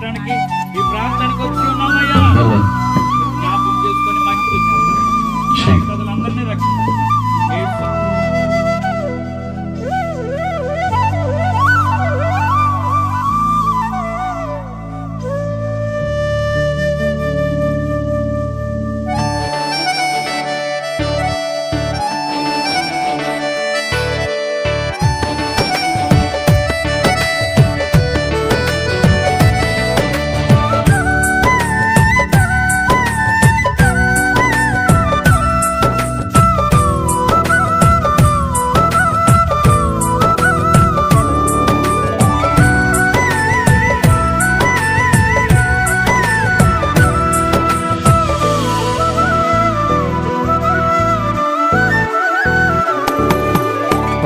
చూడడానికి